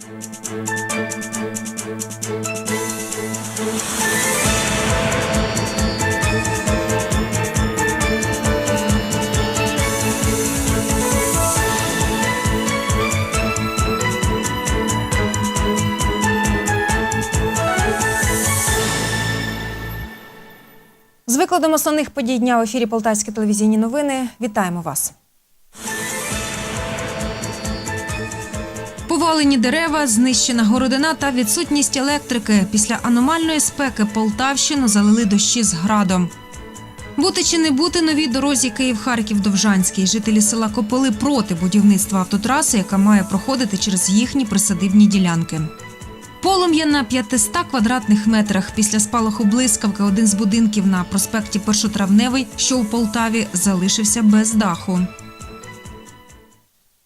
З викладом основних подій дня в ефірі Полтавські телевізійні новини. Вітаємо вас. Повалені дерева, знищена городина та відсутність електрики. Після аномальної спеки Полтавщину залили дощі з градом. Бути чи не бути новій дорозі Київ-Харків-Довжанський. Жителі села Кополи проти будівництва автотраси, яка має проходити через їхні присадибні ділянки. Полум'я на 500 квадратних метрах. Після спалаху блискавки один з будинків на проспекті Першотравневий, що у Полтаві, залишився без даху.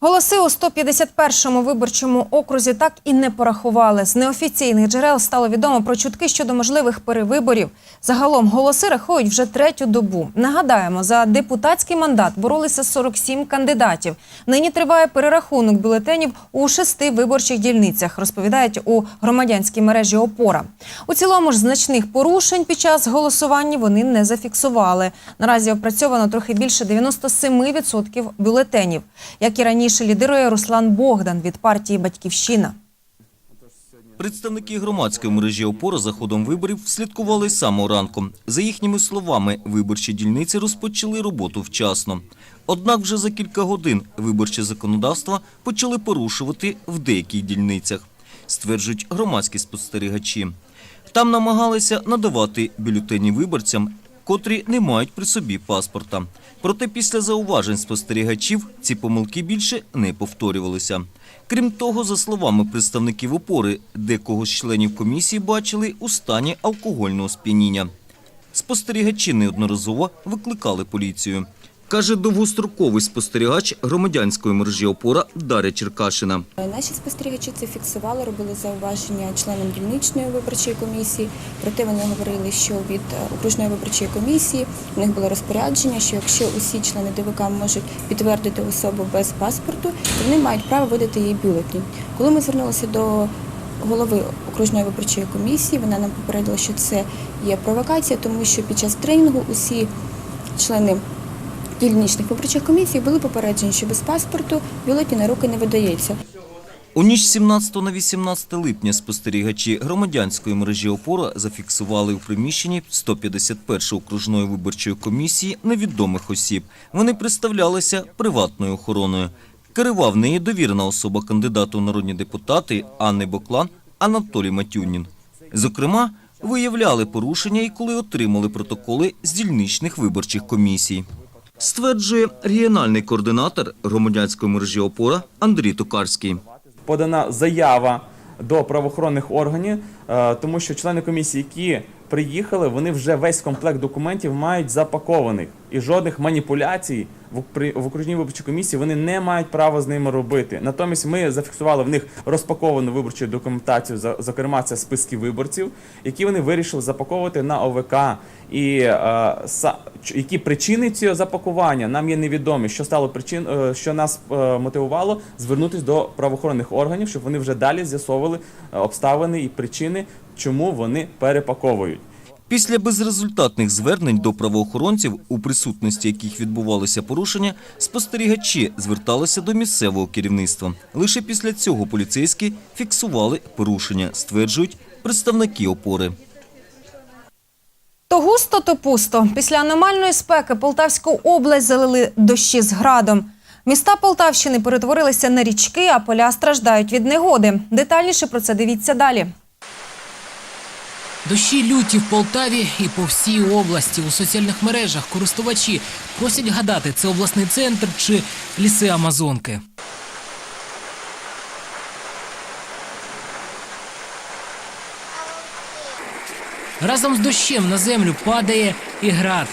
Голоси у 151-му виборчому окрузі так і не порахували. З неофіційних джерел стало відомо про чутки щодо можливих перевиборів. Загалом голоси рахують вже третю добу. Нагадаємо, за депутатський мандат боролися 47 кандидатів. Нині триває перерахунок бюлетенів у шести виборчих дільницях, розповідають у громадянській мережі Опора. У цілому ж значних порушень під час голосування вони не зафіксували. Наразі опрацьовано трохи більше 97% бюлетенів. Як і раніше, лідирує Руслан Богдан від партії Батьківщина. Представники громадської мережі опора за ходом виборів слідкували з самого ранку. За їхніми словами, виборчі дільниці розпочали роботу вчасно. Однак вже за кілька годин виборче законодавство почали порушувати в деяких дільницях, стверджують громадські спостерігачі. Там намагалися надавати бюлетені виборцям, котрі не мають при собі паспорта. Проте після зауважень спостерігачів ці помилки більше не повторювалися. Крім того, за словами представників опори, декого з членів комісії бачили у стані алкогольного сп'яніння. Спостерігачі неодноразово викликали поліцію. Каже довгостроковий спостерігач громадянської мережі опора Дар'я Черкашина. Наші спостерігачі це фіксували, робили зауваження членам дільничної виборчої комісії. Проте вони говорили, що від е, окружної виборчої комісії в них було розпорядження, що якщо усі члени ДВК можуть підтвердити особу без паспорту, то вони мають право видати їй бюлетень. Коли ми звернулися до голови окружної виборчої комісії, вона нам попередила, що це є провокація, тому що під час тренінгу усі члени дільничних виборчих комісій були попереджені, що без паспорту бюлетень на руки не видається. У ніч з 17 на 18 липня спостерігачі громадянської мережі опора зафіксували у приміщенні 151 окружної виборчої комісії невідомих осіб. Вони представлялися приватною охороною. Керував неї довірена особа кандидату в народні депутати Анни Боклан Анатолій Матюнін. Зокрема, виявляли порушення і коли отримали протоколи з дільничних виборчих комісій. Стверджує регіональний координатор громадянської мережі опора Андрій Токарський. подана заява до правоохоронних органів, е, тому що члени комісії, які приїхали, вони вже весь комплект документів мають запакованих і жодних маніпуляцій в окружній виборчій комісії вони не мають права з ними робити. Натомість ми зафіксували в них розпаковану виборчу документацію, за- зокрема це списки виборців, які вони вирішили запаковувати на ОВК. І е, са- які причини цього запакування нам є невідомі. Що стало причин, е, що нас е, мотивувало звернутися до правоохоронних органів, щоб вони вже далі з'ясовували е, обставини і причини, чому вони перепаковують. Після безрезультатних звернень до правоохоронців, у присутності яких відбувалися порушення, спостерігачі зверталися до місцевого керівництва. Лише після цього поліцейські фіксували порушення, стверджують представники опори. То густо, то пусто. Після аномальної спеки Полтавську область залили дощі з градом. Міста Полтавщини перетворилися на річки, а поля страждають від негоди. Детальніше про це дивіться далі. Дощі люті в Полтаві і по всій області. У соціальних мережах користувачі просять гадати, це обласний центр чи ліси Амазонки. Разом з дощем на землю падає і град.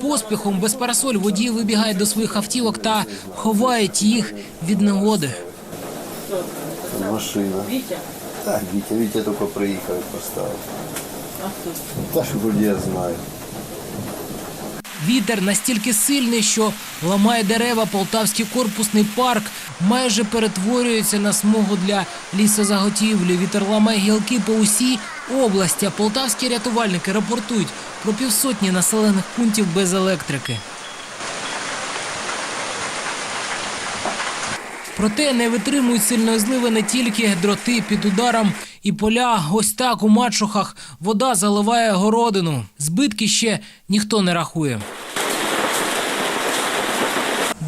Поспіхом без парасоль водії вибігають до своїх автівок та ховають їх від негоди. Машина. Вітя? Так, Вітя, Вітя тільки приїхав і поставив. А хто? Та ж вроді я знаю. Вітер настільки сильний, що ламає дерева. Полтавський корпусний парк майже перетворюється на смугу для лісозаготівлі. Вітер ламає гілки по усій області. А полтавські рятувальники рапортують про півсотні населених пунктів без електрики. Проте не витримують сильної зливи не тільки дроти під ударом і поля. Ось так у мачухах вода заливає городину. Збитки ще ніхто не рахує.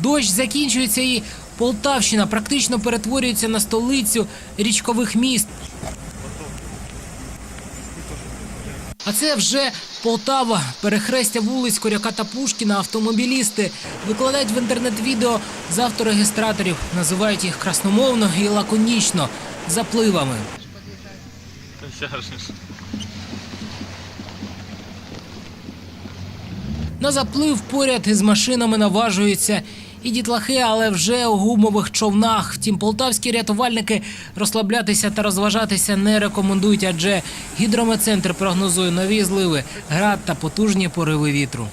Дощ закінчується і Полтавщина практично перетворюється на столицю річкових міст. А це вже Полтава, перехрестя вулиць Коряка та Пушкіна. Автомобілісти викладають в інтернет відео з авторегістраторів, називають їх красномовно і лаконічно запливами. На заплив поряд із машинами наважуються і дітлахи, але вже у гумових човнах. Втім, полтавські рятувальники розслаблятися та розважатися не рекомендують, адже гідрометцентр прогнозує нові зливи, град та потужні пориви вітру.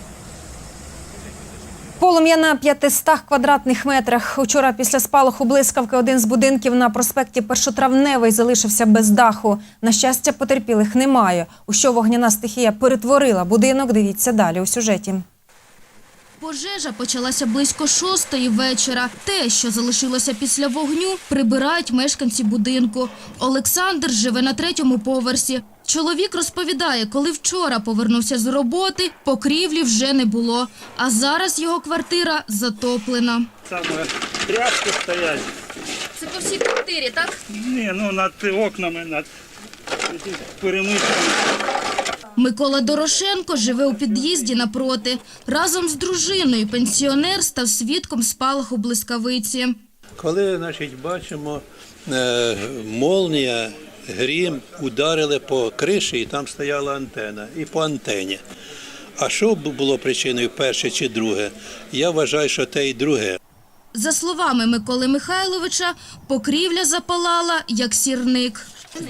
Полум'я на 500 квадратних метрах. Учора після спалаху блискавки один з будинків на проспекті Першотравневий залишився без даху. На щастя, потерпілих немає. У що вогняна стихія перетворила будинок, дивіться далі у сюжеті. Пожежа почалася близько шостої вечора. Те, що залишилося після вогню, прибирають мешканці будинку. Олександр живе на третьому поверсі. Чоловік розповідає, коли вчора повернувся з роботи, покрівлі вже не було. А зараз його квартира затоплена. Саме тряпки стоять. Це по всій квартирі, так? Ні, ну над окнами, над перемичками. Микола Дорошенко живе у під'їзді напроти. Разом з дружиною пенсіонер став свідком спалаху блискавиці. Коли значить, бачимо, е, молнія, грім ударили по криші, і там стояла антена, і по антені. А що було причиною перше чи друге? Я вважаю, що те і друге. За словами Миколи Михайловича, покрівля запалала, як сірник.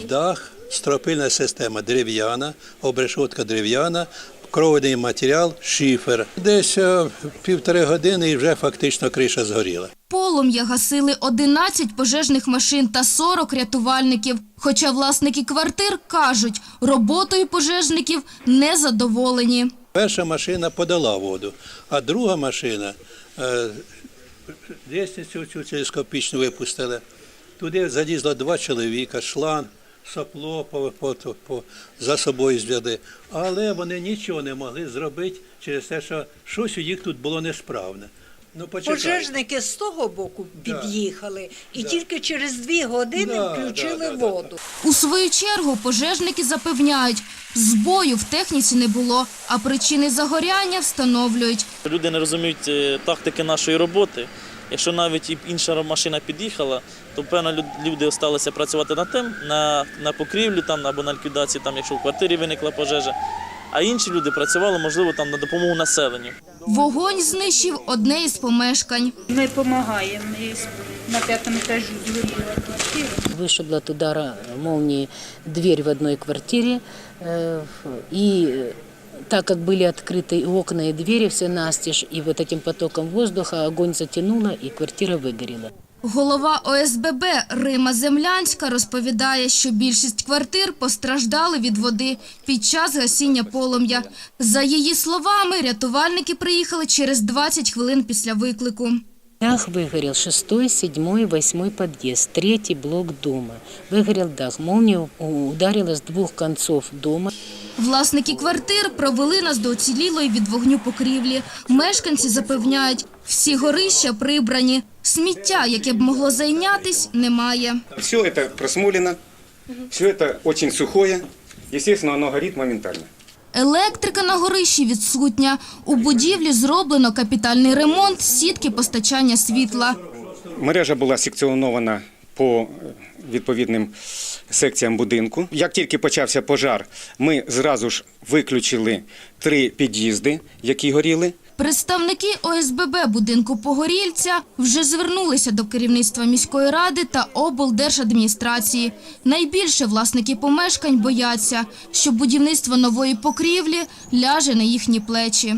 Дах, стропильна система дерев'яна, обрешотка дерев'яна, кровний матеріал, шифер. Десь е, півтори години і вже фактично криша згоріла. Полум'я гасили 11 пожежних машин та 40 рятувальників. Хоча власники квартир кажуть, роботою пожежників не задоволені. Перша машина подала воду, а друга машина е, лестницю цю телескопічну випустили. Туди залізло два чоловіка, шланг, сопло по, по, по, за собою зв'яли. Але вони нічого не могли зробити через те, що щось у їх тут було несправне. Ну, почекайте. Пожежники з того боку під'їхали і Да. тільки через дві години Да, включили да, да, да, воду. У свою чергу пожежники запевняють, збою в техніці не було, а причини загоряння встановлюють. Люди не розуміють е, тактики нашої роботи. Якщо навіть і інша машина під'їхала, то певно люд- люди залишилися працювати над тим, на, на покрівлю там або на ліквідації, там, якщо в квартирі виникла пожежа. А інші люди працювали, можливо, там на допомогу населенню. Вогонь знищив одне із помешкань. Ми допомагаємо. На п'ятому етажу згоріла квартира. Вышибла от удара молнии дверь в одной квартире. э, И э, так как были открыты и окна, и двери все настежь, и вот этим потоком воздуха огонь затянуло, и квартира выгорела. Голова ОСББ Рима Землянська розповідає, що більшість квартир постраждали від води під час гасіння полум'я. За її словами, рятувальники приїхали через 20 хвилин після виклику. Дах выгорел, шестой, седьмой, восьмой подъезд, третий блок дома. Выгорел дах, молния ударила с двух концов дома. Власники квартир провели нас до оцілілої від вогню покрівлі. Мешканці запевняють, всі горища прибрані. Сміття, яке б могло зайнятись, немає. Все это просмолено, все это очень сухое. Естественно, оно горит моментально. Електрика на горищі відсутня. У будівлі зроблено капітальний ремонт сітки постачання світла. Мережа була секціонована по е, відповідним секціям будинку. Як тільки почався пожар, ми зразу ж виключили три під'їзди, які горіли. Представники ОСББ будинку Погорільця вже звернулися до керівництва міської ради та облдержадміністрації. Найбільше власники помешкань бояться, що будівництво нової покрівлі ляже на їхні плечі.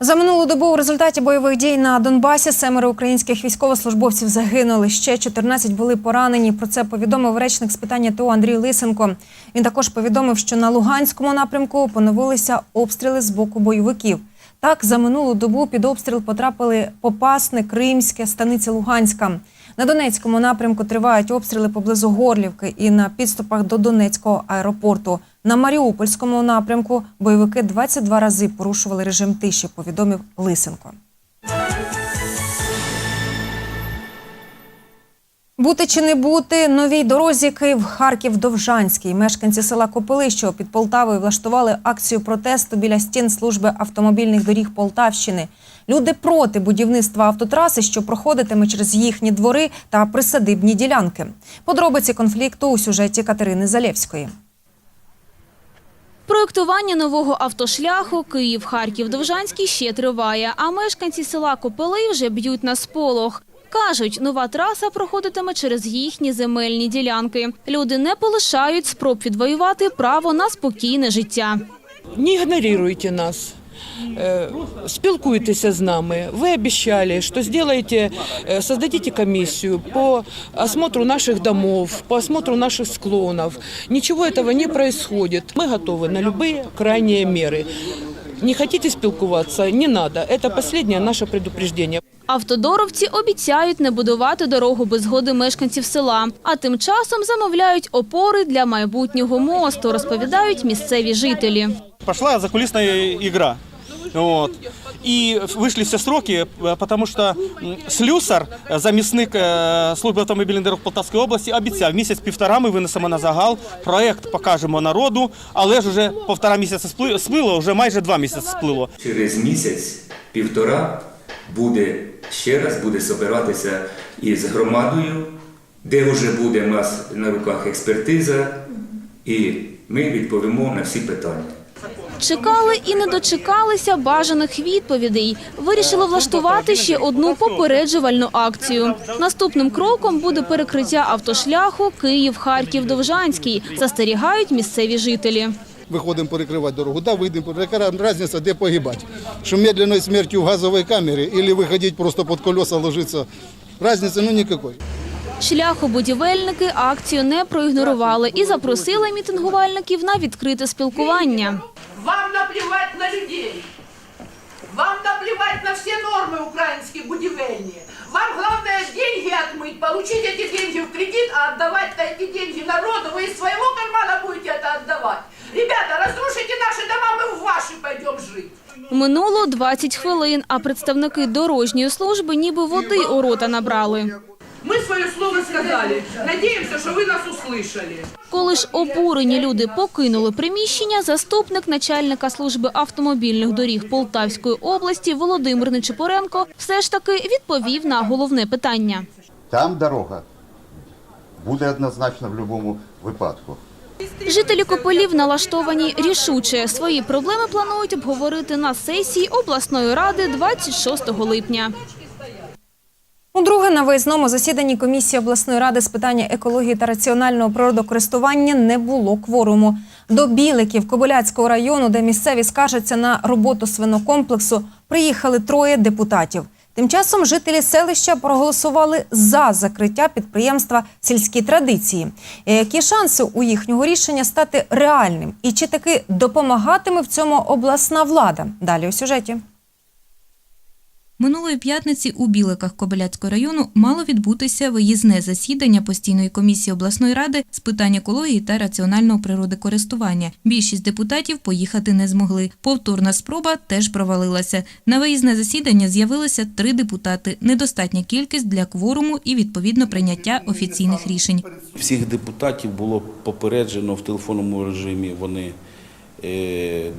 За минулу добу у результаті бойових дій на Донбасі семеро українських військовослужбовців загинули. Ще 14 були поранені. Про це повідомив речник з питання ТО Андрій Лисенко. Він також повідомив, що на Луганському напрямку поновилися обстріли з боку бойовиків. Так, за минулу добу під обстріл потрапили Попасне, Кримське, станиця Луганська. На Донецькому напрямку тривають обстріли поблизу Горлівки і на підступах до Донецького аеропорту. На Маріупольському напрямку бойовики 22 рази порушували режим тиші, повідомив Лисенко. Бути чи не бути новій дорозі Київ Харків Довжанський. Мешканці села Копилище під Полтавою влаштували акцію протесту біля стін служби автомобільних доріг Полтавщини. Люди проти будівництва автотраси, що проходитиме через їхні двори та присадибні ділянки. Подробиці конфлікту у сюжеті Катерини Залєвської. Проєктування нового автошляху Київ-Харків-Довжанський ще триває, а мешканці села Копили вже б'ють на сполох. Кажуть, нова траса проходитиме через їхні земельні ділянки. Люди не полишають спроб відвоювати право на спокійне життя. Не ігноруйте нас. Е, Спілкуйтеся з нами. Ви обіцяли, що зробите, е, создадите комісію по осмотру наших домов, по осмотру наших склонов. Ничего этого не происходит. Мы готовы на любые крайние меры. Не хотите спілкуватися? Не надо. Это последнее наше предупреждение. Автодоровці обіцяють не будувати дорогу без згоди мешканців села, а тим часом замовляють опори для майбутнього мосту, розповідають місцеві жителі. Пошла закулисная игра. Вот. И вышли все сроки, э, потому что м, слюсар, э, замісник э, служби автомобільних дорог Полтавської області, обіцяв, місяць-півтора ми винесемо на загал, проект покажемо народу, але ж уже півтора місяця спли- сплило, вже майже два місяці сплило. Через місяць, півтора, буде ще раз буде собиратися із громадою, де вже буде у нас на руках експертиза, і ми відповімо на всі питання. Чекали і не дочекалися бажаних відповідей. Вирішили влаштувати ще одну попереджувальну акцію. Наступним кроком буде перекриття автошляху Київ-Харків-Довжанський, застерігають місцеві жителі. Виходимо перекривати дорогу. Да, вийдемо, різниця, де погибати? Що медленною смертю в газовій камері, або виходити просто під колеса ложитися. Різниці ну ніякої. Шляхобудівельники акцію не проігнорували і запросили мітингувальників на відкрите спілкування. Вам наплевать на людей. Вам наплевать на все нормы украинские будівельные. Вам главное деньги отмыть, получить эти деньги в кредит, а отдавать-то эти деньги народу. Вы из своего кармана будете это отдавать. Ребята, разрушите наши дома, мы в ваши пойдем жить. Минуло 20 хвилин, а представники дорожньої служби ніби води у рота набрали. Мы свое слово сказали. Надеемся, что вы нас услышали. Коли ж обурені люди покинули приміщення, заступник начальника служби автомобільних доріг Полтавської області Володимир Нечипоренко все ж таки відповів на головне питання. Там дорога буде однозначно в будь-якому випадку. Жителі Кополів налаштовані рішуче. Свої проблеми планують обговорити на сесії обласної ради 26 липня. Удруге на виїзному засіданні комісії обласної ради з питання екології та раціонального природокористування не було кворуму. До Біликів Кобиляцького району, де місцеві скаржаться на роботу свинокомплексу, приїхали троє депутатів. Тим часом жителі селища проголосували за закриття підприємства сільські традиції. Які шанси у їхнього рішення стати реальним? І чи таки допомагатиме в цьому обласна влада? Далі у сюжеті. Минулої п'ятниці у Біликах Кобиляцького району мало відбутися виїзне засідання постійної комісії обласної ради з питань екології та раціонального природокористування. Більшість депутатів поїхати не змогли. Повторна спроба теж провалилася. На виїзне засідання з'явилося три депутати. Недостатня кількість для кворуму і відповідно прийняття офіційних рішень. Всіх депутатів було попереджено в телефонному режимі. Вони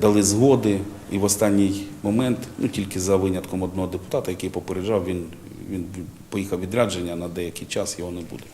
дали згоди, і в останній момент, ну тільки за винятком одного депутата, який попереджав, він, він поїхав відрядження на деякий час, його не буде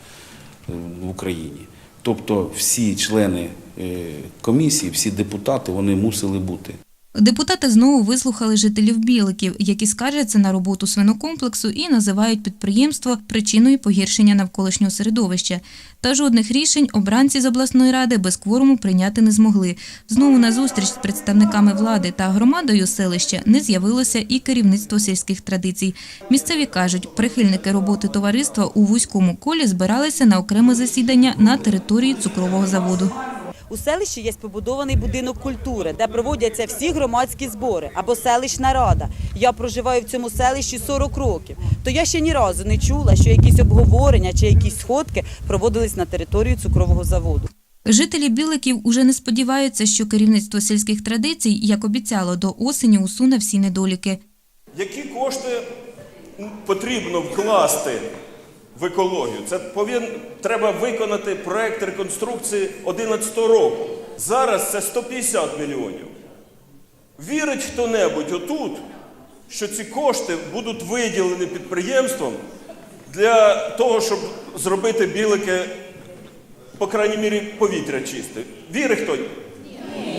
е, в Україні. Тобто всі члени е, комісії, всі депутати, вони мусили бути. Депутати знову вислухали жителів Біликів, які скаржаться на роботу свинокомплексу і називають підприємство причиною погіршення навколишнього середовища. Та жодних рішень обранці з обласної ради без кворуму прийняти не змогли. Знову на зустріч з представниками влади та громадою селища не з'явилося і керівництво сільських традицій. Місцеві кажуть, прихильники роботи товариства у вузькому колі збиралися на окреме засідання на території цукрового заводу. У селищі є побудований будинок культури, де проводяться всі громадські збори або селищна рада. Я проживаю в цьому селищі 40 років. То я ще ні разу не чула, що якісь обговорення чи якісь сходки проводились на території цукрового заводу. Жителі Біликів уже не сподіваються, що керівництво сільських традицій, як обіцяло, до осені усуне всі недоліки. Які кошти потрібно вкласти в екологію? Це повин, треба виконати проект реконструкції 2011 року. Зараз це 150 мільйонів. Вірить хто-небудь отут, що ці кошти будуть виділені підприємством для того, щоб зробити білики, по крайній мірі, повітря чисте. Вірить хто?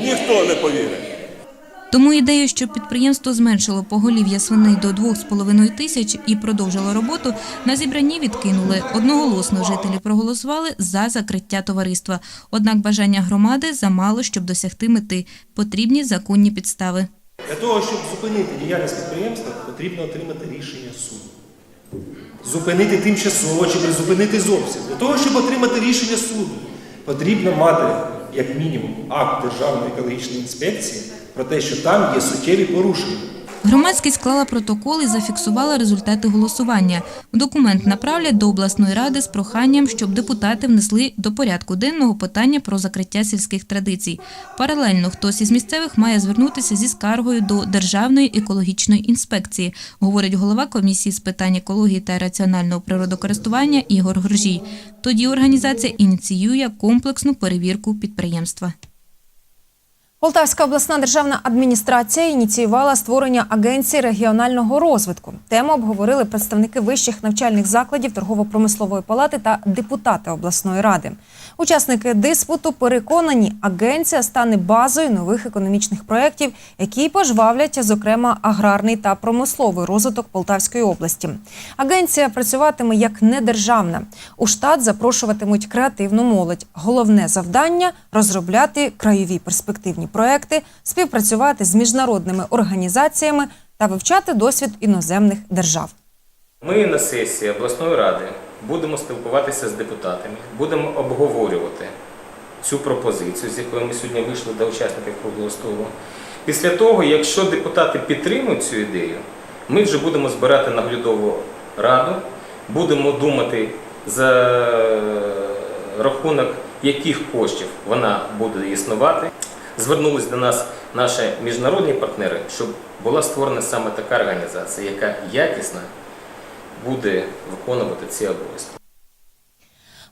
Ніхто не повірить. Тому ідею, щоб підприємство зменшило поголів'я свиней до 2,5 тисяч і продовжило роботу, на зібранні відкинули. Одноголосно жителі проголосували за закриття товариства. Однак бажання громади замало, щоб досягти мети. Потрібні законні підстави. Для того, щоб зупинити діяльність підприємства, потрібно отримати рішення суду. Зупинити тимчасово чи призупинити зовсім. Для того, щоб отримати рішення суду, потрібно мати, як мінімум, акт Державної екологічної інспекції про те, що там є суттєві порушення. Громадськість склала протокол і зафіксувала результати голосування. Документ направлять до обласної ради з проханням, щоб депутати внесли до порядку денного питання про закриття сільських традицій. Паралельно хтось із місцевих має звернутися зі скаргою до Державної екологічної інспекції, говорить голова комісії з питань екології та раціонального природокористування Ігор Гржій. Тоді організація ініціює комплексну перевірку підприємства. Полтавська обласна державна адміністрація ініціювала створення агенції регіонального розвитку. Тему обговорили представники вищих навчальних закладів торгово-промислової палати та депутати обласної ради. Учасники диспуту переконані, агенція стане базою нових економічних проєктів, які пожвавлять, зокрема, аграрний та промисловий розвиток Полтавської області. Агенція працюватиме як недержавна. У штат запрошуватимуть креативну молодь. Головне завдання розробляти краєві перспективні проекти, співпрацювати з міжнародними організаціями та вивчати досвід іноземних держав. Ми на сесії обласної ради будемо спілкуватися з депутатами, будемо обговорювати цю пропозицію, з якою ми сьогодні вийшли до учасників круглого столу. Після того, якщо депутати підтримують цю ідею, ми вже будемо збирати наглядову раду, будемо думати за рахунок яких коштів вона буде існувати. Звернулись до нас наші міжнародні партнери, щоб була створена саме така організація, яка якісно буде виконувати ці обов'язки.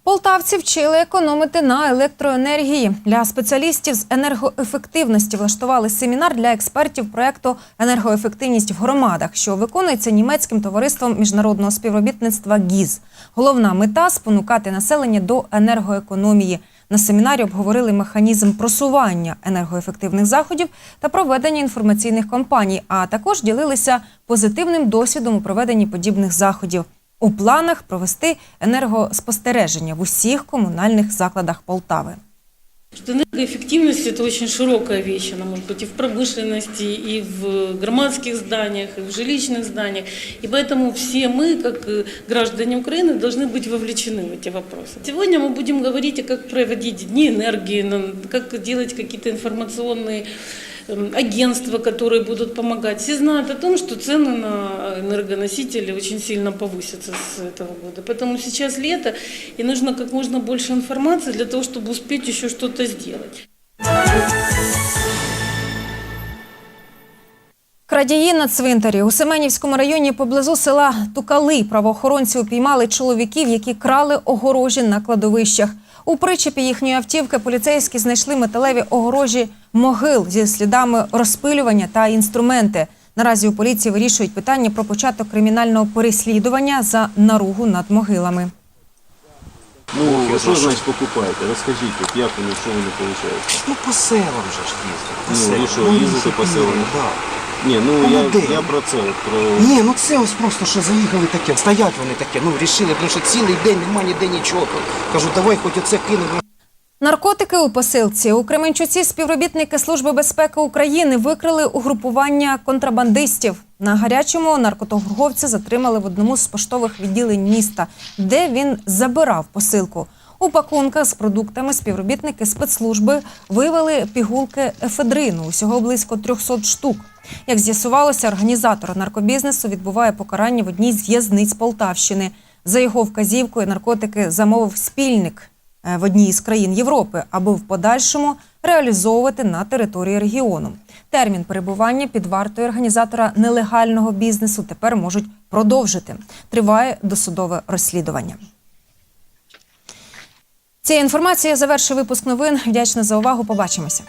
Полтавці вчили економити на електроенергії. Для спеціалістів з енергоефективності влаштували семінар для експертів проекту Енергоефективність в громадах, що виконується німецьким товариством міжнародного співробітництва ГІЗ. Головна мета спонукати населення до енергоекономії. На семінарі обговорили механізм просування енергоефективних заходів та проведення інформаційних кампаній, а також ділилися позитивним досвідом у проведенні подібних заходів. У планах провести енергоспостереження в усіх комунальних закладах Полтави Что энергоэффективность – это очень широкая вещь. Она может быть и в промышленности, и в громадских зданиях, и в жилищных зданиях. И поэтому все мы, как э, граждане Украины, должны быть вовлечены в эти вопросы. Сегодня мы будем говорить, о как проводить дни энергии, на- как делать какие-то информационные эм, агентства, которые будут помогать. Все знают о том, что цены на энергоносители очень сильно повысятся с этого года. Поэтому сейчас лето, и нужно как можно больше информации для того, чтобы успеть еще что-то сделать. Крадії на цвинтарі у Семенівському районі поблизу села Тукали правоохоронці упіймали чоловіків, які крали огорожі на кладовищах. У причепі їхньої автівки поліцейські знайшли металеві огорожі могил зі слідами розпилювання та інструменти. Наразі у поліції вирішують питання про початок кримінального переслідування за наругу над могилами. Ну, я що значить покупаєте? Розкажіть, от як воно, що воно виходить? Ну, по селам же ж їздимо. Ну, що, Ну, їздите по селам? Ні, ну я, ну я про це, от, про... Ні, ну це ось просто що заїхали таке, стоять вони таке, ну рішили, тому що цілий день немає ніде нічого. Кажу, давай хоч оце кинемо. Наркотики у посилці у Кременчуці співробітники Служби безпеки України викрили угрупування контрабандистів. На гарячому наркоторговця затримали в одному з поштових відділень міста, де він забирав посилку. У пакунках з продуктами співробітники спецслужби виявили пігулки ефедрину, усього близько 300 штук. Як з'ясувалося, організатор наркобізнесу відбуває покарання в одній з в'язниць Полтавщини. За його вказівкою наркотики замовив спільник в одній із країн Європи, аби в подальшому реалізовувати на території регіону. Термін перебування під вартою організатора нелегального бізнесу тепер можуть продовжити. Триває досудове розслідування. Цією інформацією завершує випуск новин. Вдячна за увагу. Побачимося.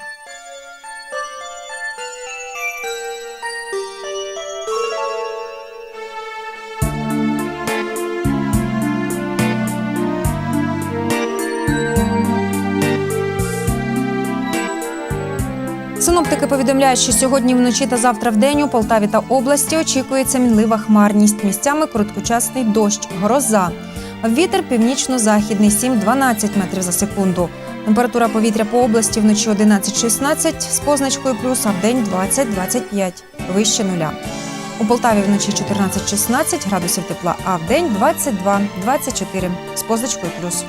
Синоптики повідомляють, що сьогодні вночі та завтра в день у Полтаві та області очікується мінлива хмарність. Місцями короткочасний дощ, гроза. Вітер північно-західний 7-12 метрів за секунду. Температура повітря по області вночі 11-16 з позначкою плюс, а в день 20-25 вище нуля. У Полтаві вночі 14-16 градусів тепла, а в день 22-24 з позначкою плюс.